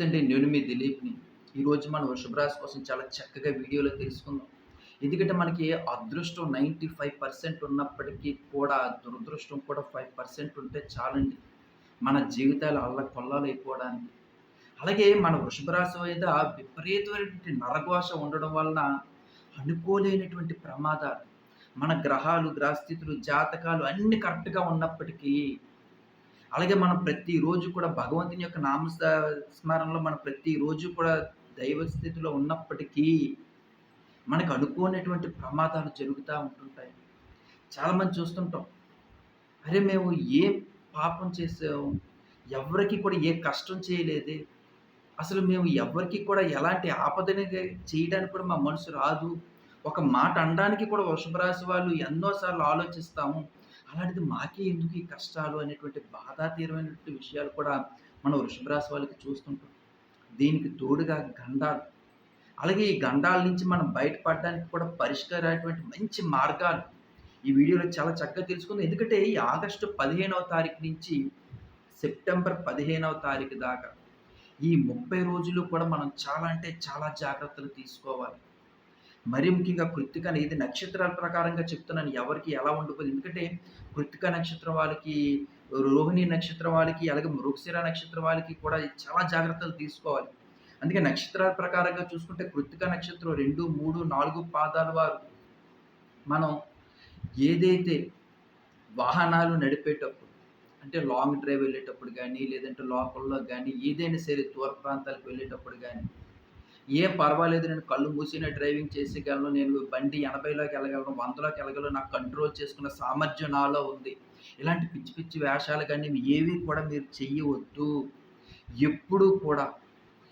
నమస్తే అండి నేను మీ దిలీప్ని. ఈరోజు మనం వృషభ కోసం చాలా చక్కగా వీడియోలో తెలుసుకుందాం. ఎందుకంటే మనకి అదృష్టం నైంటీ ఫైవ్ పర్సెంట్ ఉన్నప్పటికీ కూడా దురదృష్టం కూడా ఫైవ్ పర్సెంట్ ఉంటే చాలండి. మన జీవితాలు అల్ల కొల్లాలు అయిపోవడానికి. అలాగే మన వృషభ రాశి మీద విపరీతమైనటువంటి నరఘోష ఉండడం వలన అనుకోలేనటువంటి ప్రమాదాలు మన గ్రహాలు గ్రహస్థితులు జాతకాలు అన్ని కరెక్ట్గా ఉన్నప్పటికీ అలాగే మనం ప్రతిరోజు కూడా భగవంతుని యొక్క నామ స్మరణలో మనం ప్రతిరోజు కూడా దైవ స్థితిలో ఉన్నప్పటికీ మనకు అనుకోనటువంటి ప్రమాదాలు జరుగుతూ ఉంటుంటాయి. చాలామంది చూస్తుంటాం. అరే మేము ఏ పాపం చేసాము ఎవరికి కూడా ఏ కష్టం చేయలేదే? అసలు మేము ఎవరికి కూడా ఎలాంటి ఆపదని చేయడానికి కూడా మా మనసు రాదు. ఒక మాట అనడానికి కూడా వృషభరాశి వాళ్ళు ఎన్నోసార్లు ఆలోచిస్తాము. అలాంటిది మాకే ఎందుకు ఈ కష్టాలు అనేటువంటి బాధాతీరమైనటువంటి విషయాలు కూడా మనం వృషభరాశి వాళ్ళకి చూస్తుంటాం. దీనికి తోడుగా గండాలు. అలాగే ఈ గండాల నుంచి మనం బయటపడడానికి కూడా పరిష్కారమైనటువంటి మంచి మార్గాలు. ఈ వీడియోలో చాలా చక్కగా తెలుసుకుందాం. ఎందుకంటే ఈ ఆగస్టు పదిహేనవ తారీఖు నుంచి సెప్టెంబర్ పదిహేనవ తారీఖు దాకా ఈ ముప్పై రోజులు కూడా మనం చాలా అంటే చాలా జాగ్రత్తలు తీసుకోవాలి. మరీ ముఖ్యంగా కృత్తిక ఇది నక్షత్రాల ప్రకారంగా చెప్తున్నాను ఎవరికి ఎలా ఉండిపోతుంది ఎందుకంటే కృత్తిక నక్షత్రం వాళ్ళకి రోహిణి నక్షత్రం వాళ్ళకి అలాగే మృగశిర నక్షత్రం వాళ్ళకి కూడా చాలా జాగ్రత్తలు తీసుకోవాలి. అందుకే నక్షత్రాల ప్రకారంగా చూసుకుంటే కృత్తిక నక్షత్రం రెండు మూడు నాలుగు పాదాల వారు మనం ఏదైతే వాహనాలు నడిపేటప్పుడు అంటే లాంగ్ డ్రైవ్ వెళ్ళేటప్పుడు కానీ లేదంటే లోకల్లో కానీ ఏదైనా సరే దూర ప్రాంతాలకు వెళ్ళేటప్పుడు కానీ ఏ పర్వాలేదు నేను కళ్ళు మూసిన డ్రైవింగ్ చేసేయగలను నేను బండి ఎనభైలోకి వెళ్ళగలను వందలోకి వెళ్ళగలను నాకు కంట్రోల్ చేసుకున్న సామర్థ్యం నాలో ఉంది. ఇలాంటి పిచ్చి పిచ్చి వేషాలు కానీ ఏవి కూడా మీరు చెయ్యవద్దు. ఎప్పుడూ కూడా.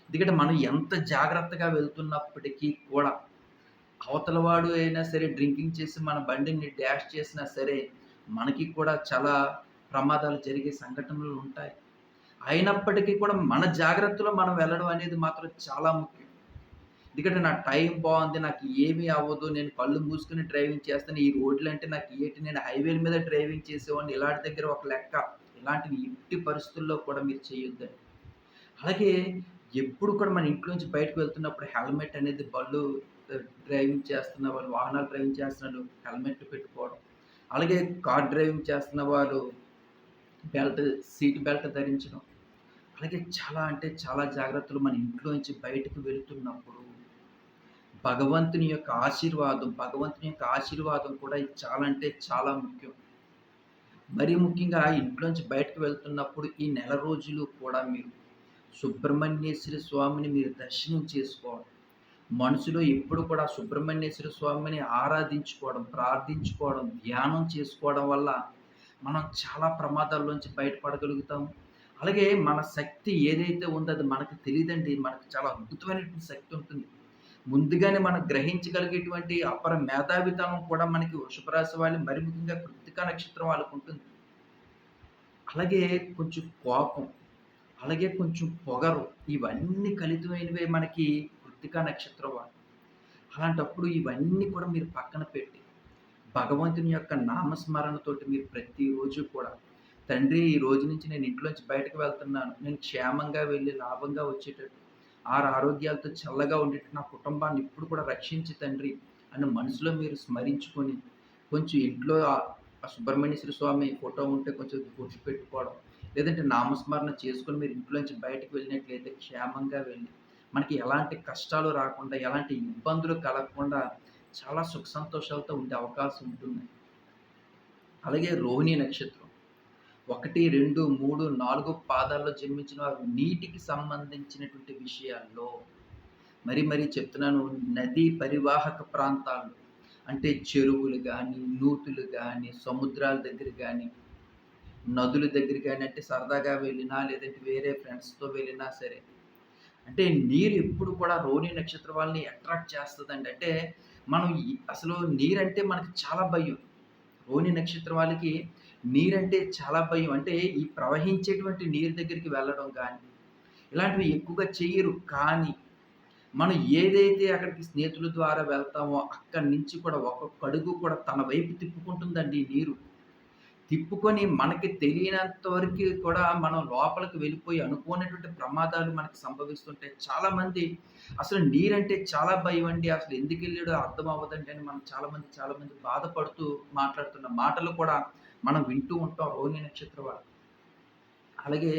ఎందుకంటే మనం ఎంత జాగ్రత్తగా వెళ్తున్నప్పటికీ కూడా అవతల వాడు అయినా సరే డ్రింకింగ్ చేసి మన బండిని డ్యాష్ చేసినా సరే మనకి కూడా చాలా ప్రమాదాలు జరిగే సంఘటనలు ఉంటాయి. అయినప్పటికీ కూడా మన జాగ్రత్తలో మనం వెళ్ళడం అనేది మాత్రం చాలా ముఖ్యం. ఎందుకంటే నా టైం బాగుంది నాకు ఏమీ అవ్వదు నేను కళ్ళు మూసుకుని డ్రైవింగ్ చేస్తాను. ఈ రోడ్లు అంటే నాకు ఏంటి నేను హైవేల మీద డ్రైవింగ్ చేసేవాడిని. ఇలాంటి దగ్గర ఒక లెక్క. ఇలాంటివి ఇంటి పరిస్థితుల్లో కూడా మీరు చేయొద్దండి. అలాగే ఎప్పుడు కూడా మన ఇంట్లో నుంచి బయటకు వెళ్తున్నప్పుడు హెల్మెట్ అనేది బళ్ళు డ్రైవింగ్ చేస్తున్న వాళ్ళు వాహనాలు డ్రైవింగ్ చేస్తున్నారు హెల్మెట్ పెట్టుకోవడం. అలాగే కార్ డ్రైవింగ్ చేస్తున్న వారు బెల్ట్ సీట్ బెల్ట్ ధరించడం. అలాగే చాలా అంటే చాలా జాగ్రత్తలు మన ఇంట్లో నుంచి బయటకు వెళ్తున్నప్పుడు భగవంతుని యొక్క ఆశీర్వాదం భగవంతుని యొక్క ఆశీర్వాదం కూడా ఇది చాలా అంటే చాలా ముఖ్యం. మరి ముఖ్యంగా ఇంట్లోంచి బయటకు వెళ్తున్నప్పుడు ఈ నెల రోజులు కూడా మీరు సుబ్రహ్మణ్యేశ్వర స్వామిని మీరు దర్శనం చేసుకోవడం మనసులో ఎప్పుడు కూడా సుబ్రహ్మణ్యేశ్వర స్వామిని ఆరాధించుకోవడం ప్రార్థించుకోవడం ధ్యానం చేసుకోవడం వల్ల మనం చాలా ప్రమాదాల్లోంచి బయటపడగలుగుతాం. అలాగే మన శక్తి ఏదైతే ఉందో అది మనకు తెలియదండి మనకు చాలా అద్భుతమైనటువంటి శక్తి ఉంటుంది. ముందుగానే మనం గ్రహించగలిగేటువంటి అపర మేధావితనం కూడా మనకి వృషభరాశి వాళ్ళు మరి ముఖ్యంగా కృతికా నక్షత్రం వాళ్ళకు ఉంటుంది. అలాగే కొంచెం కోపం అలాగే కొంచెం పొగరు ఇవన్నీ కలితమైనవే మనకి కృతికా నక్షత్రం వాళ్ళు. అలాంటప్పుడు ఇవన్నీ కూడా మీరు పక్కన పెట్టి భగవంతుని యొక్క నామస్మరణతోటి మీరు ప్రతిరోజు కూడా తండ్రి ఈ రోజు నుంచి నేను ఇంట్లోంచి బయటకు వెళ్తున్నాను నేను క్షేమంగా వెళ్ళి లాభంగా వచ్చేటట్టు ఆరు ఆరోగ్యాలతో చల్లగా ఉండేటట్టు నా కుటుంబాన్ని ఇప్పుడు కూడా రక్షించి తండ్రి అని మనసులో మీరు స్మరించుకొని కొంచెం ఇంట్లో సుబ్రహ్మణ్యేశ్వర స్వామి ఫోటో ఉంటే కొంచెం గుర్తుపెట్టుకోవడం లేదంటే నామస్మరణ చేసుకొని మీరు ఇంట్లోంచి బయటకు వెళ్ళినట్లయితే క్షేమంగా వెళ్ళి మనకి ఎలాంటి కష్టాలు రాకుండా ఎలాంటి ఇబ్బందులు కలగకుండా చాలా సుఖ సంతోషాలతో ఉండే అవకాశం ఉంటుంది. అలాగే రోహిణి నక్షత్రం. ఒకటి రెండు మూడు నాలుగు పాదాల్లో జన్మించిన వారు నీటికి సంబంధించినటువంటి విషయాల్లో మరి మరి చెప్తున్నాను నదీ పరివాహక ప్రాంతాలు అంటే చెరువులు కానీ నూతులు కానీ సముద్రాల దగ్గర కానీ నదుల దగ్గర కానీ అంటే సరదాగా వెళ్ళినా లేదంటే వేరే ఫ్రెండ్స్తో వెళ్ళినా సరే అంటే నీరు ఎప్పుడు కూడా రోహిణి నక్షత్ర వాళ్ళని అట్రాక్ట్ చేస్తుందండి. అంటే మనం అసలు అసలు నీరంటే మనకి చాలా భయం. రోహిణి నక్షత్రం వాళ్ళకి నీరంటే చాలా భయం. అంటే ఈ ప్రవహించేటువంటి నీరు దగ్గరికి వెళ్ళడం కానీ ఇలాంటివి ఎక్కువగా చేయరు. కానీ మనం ఏదైతే అక్కడికి స్నేహితుల ద్వారా వెళ్తామో అక్కడి నుంచి కూడా ఒక్కొక్క అడుగు కూడా తన వైపు తిప్పుకుంటుందండి నీరు. తిప్పుకొని మనకి తెలియనంత వరకు కూడా మనం లోపలికి వెళ్ళిపోయి అనుకోనటువంటి ప్రమాదాలు మనకి సంభవిస్తుంటాయి. చాలామంది అసలు నీరంటే చాలా భయమండి. అసలు ఎందుకెళ్ళాడో అర్థం అవ్వదండి అని మనం చాలామంది, చాలామంది బాధపడుతూ మాట్లాడుతున్న మాటలు కూడా మనం వింటూ ఉంటాం రోహిణి నక్షత్రం వాళ్ళు. అలాగే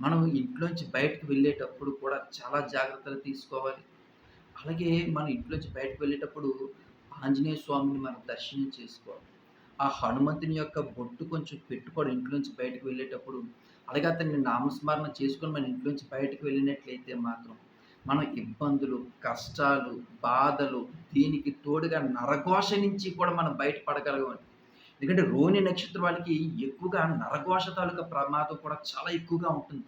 మనం ఇంట్లోంచి బయటకు వెళ్ళేటప్పుడు కూడా చాలా జాగ్రత్తలు తీసుకోవాలి. అలాగే మనం ఇంట్లోంచి బయటకు వెళ్ళేటప్పుడు ఆంజనేయ స్వామిని మనం దర్శనం చేసుకోవాలి. ఆ హనుమంతుని యొక్క బొట్టు కొంచెం పెట్టుకోవడం ఇంట్లోంచి బయటకు వెళ్ళేటప్పుడు. అలాగే అతన్ని నామస్మరణ చేసుకొని మన ఇంట్లోంచి బయటకు వెళ్ళినట్లయితే మాత్రం మనం ఇబ్బందులు, కష్టాలు, బాధలు దీనికి తోడుగా నరఘోష నుంచి కూడా మనం బయట ఎందుకంటే రోహిణి నక్షత్రం వాళ్ళకి ఎక్కువగా నరఘోష తాలూకా ప్రమాదం కూడా చాలా ఎక్కువగా ఉంటుంది.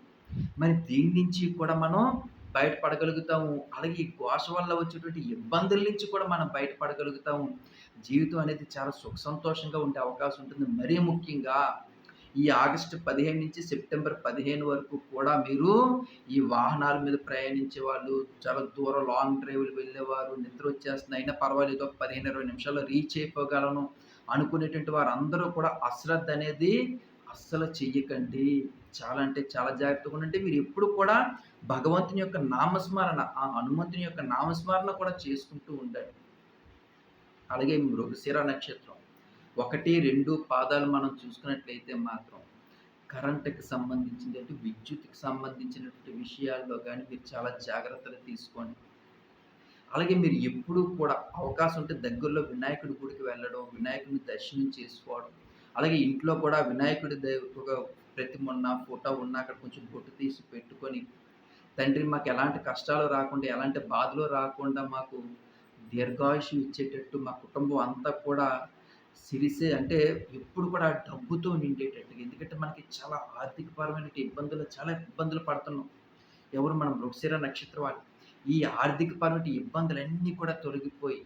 మరి దీని నుంచి కూడా మనం బయటపడగలుగుతాము. అలాగే ఈ ఘోష వల్ల వచ్చేటువంటి ఇబ్బందుల నుంచి కూడా మనం బయటపడగలుగుతాము. జీవితం అనేది చాలా సుఖ సంతోషంగా ఉండే అవకాశం ఉంటుంది. మరీ ముఖ్యంగా ఈ ఆగస్టు 15 నుంచి సెప్టెంబర్ 15 వరకు కూడా మీరు ఈ వాహనాల మీద ప్రయాణించే వాళ్ళు, చాలా దూరం లాంగ్ డ్రైవ్‌లు వెళ్ళేవారు, నిద్ర వచ్చేస్తుంది అయినా పర్వాలేదు ఒక 15, 20 నిమిషాల్లో రీచ్ అయిపోగలను అనుకునేటువంటి వారందరూ కూడా అశ్రద్ధ అనేది అస్సలు చెయ్యకండి. చాలా అంటే చాలా జాగ్రత్తగా ఉండండి. మీరు ఎప్పుడు కూడా భగవంతుని యొక్క నామస్మరణ, ఆ హనుమంతుని యొక్క నామస్మరణ కూడా చేసుకుంటూ ఉండండి. అలాగే మృగశిర నక్షత్రం 1, 2 పాదాలు మనం చూసుకున్నట్లయితే మాత్రం కరెంట్‌కి సంబంధించింది అంటే విద్యుత్‌కి సంబంధించినటువంటి విషయాల్లో కానీ మీరు చాలా జాగ్రత్తలు తీసుకోండి. అలాగే మీరు ఎప్పుడూ కూడా అవకాశం ఉంటే దగ్గరలో వినాయకుడి గుడికి వెళ్ళడం, వినాయకుడిని దర్శనం చేసుకోవడం. అలాగే ఇంట్లో కూడా వినాయకుడి ఒక ప్రతిమ ఉన్న, ఫోటో ఉన్న అక్కడ కొంచెం బొట్టు తీసి పెట్టుకొని, తండ్రి మాకు ఎలాంటి కష్టాలు రాకుండా, ఎలాంటి బాధలు రాకుండా మాకు దీర్ఘాయుషం ఇచ్చేటట్టు మా కుటుంబం అంతా కూడా సిరిసే అంటే ఎప్పుడు కూడా డబ్బుతో నిండేటట్టుగా. ఎందుకంటే మనకి చాలా ఆర్థికపరమైన ఇబ్బందులు చాలా ఇబ్బందులు పడుతున్నాం. ఎవరు మనం మృగశిర నక్షత్రం వాళ్ళు. ఈ ఆర్థికపరమైన ఇబ్బందులన్నీ కూడా తొలగిపోయి,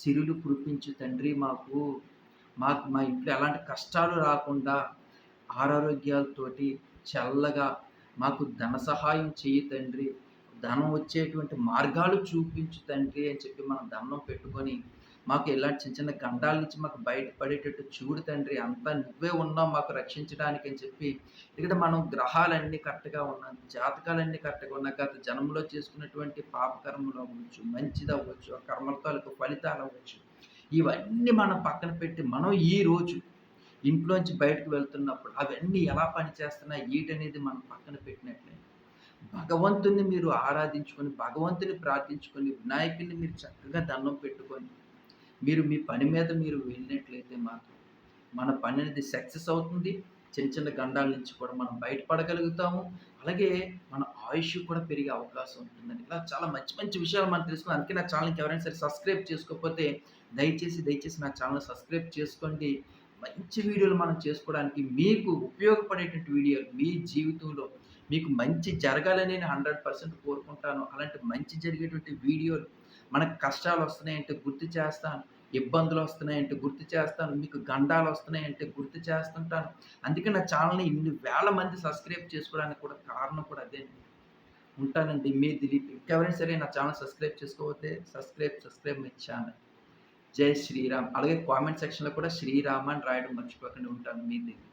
సిరులు కురిపించు తండ్రి మాకు, మాకు మా ఇంట్లో ఎలాంటి కష్టాలు రాకుండా ఆరోగ్యాలతోటి చల్లగా మాకు ధన సహాయం చేయి తండ్రి. ధనం వచ్చేటువంటి మార్గాలు చూపించు తండ్రి అని చెప్పి మనం దండం పెట్టుకొని, మాకు ఇలాంటి చిన్న చిన్న గండాల నుంచి మాకు బయటపడేటట్టు చూడు తండ్రి. అంతా నువ్వే ఉన్నావు మాకు రక్షించడానికి అని చెప్పి ఇక్కడ మనం గ్రహాలన్నీ కరెక్ట్‌గా ఉన్నాం జాతకాలన్నీ కరెక్ట్‌గా ఉన్నా గత జన్మలో చేసుకున్నటువంటి పాపకర్మలు అవ్వచ్చు, మంచిదవ్వచ్చు, ఆ కర్మలతో ఫలితాలు అవ్వచ్చు ఇవన్నీ మనం పక్కన పెట్టి మనం ఈ రోజు ఇంట్లోంచి బయటకు వెళ్తున్నప్పుడు అవన్నీ ఎలా పనిచేస్తున్నాయి ఈటనేది మనం పక్కన పెట్టినట్లే భగవంతుని మీరు ఆరాధించుకొని, భగవంతుని ప్రార్థించుకొని, వినాయకుడిని మీరు చక్కగా దండం పెట్టుకొని, మీరు మీ పని మీద మీరు వెళ్ళినట్లయితే మాత్రం మన పని అనేది సక్సెస్ అవుతుంది. చిన్న చిన్న గండాల నుంచి కూడా మనం బయటపడగలుగుతాము. అలాగే మన ఆయుష్ కూడా పెరిగే అవకాశం ఉంటుందండి. ఇలా చాలా మంచి మంచి విషయాలు మనం తెలుసుకున్నాం. అందుకే నా ఛానల్కి ఎవరైనా సరే సబ్స్క్రైబ్ చేసుకోకపోతే దయచేసి, దయచేసి నా ఛానల్ సబ్స్క్రైబ్ చేసుకోండి. మంచి వీడియోలు మనం చేసుకోవడానికి మీకు ఉపయోగపడేటువంటి వీడియోలు మీ జీవితంలో మీకు మంచి జరగాలని నేను 100% కోరుకుంటాను. అలాంటి మంచి జరిగేటువంటి వీడియోలు మనకు కష్టాలు వస్తున్నాయంటే గుర్తు చేస్తాను. ఇబ్బందులు వస్తున్నాయంటే గుర్తు చేస్తాను. మీకు గండాలు వస్తున్నాయంటే గుర్తు చేస్తుంటాను. అందుకే నా ఛానల్ని ఇన్ని వేల మంది సబ్స్క్రైబ్ చేసుకోవడానికి కూడా కారణం కూడా అదే ఉంటానండి మీ దిలీప్. ఇంకెవరైనా సరే నా channel subscribe చేసుకోవద్దే subscribe, subscribe my channel Jai Shriram. అలాగే కామెంట్ సెక్షన్‌లో కూడా శ్రీరామ్ అని రాయడం మర్చిపోకుండా ఉంటాను మీ దగ్గర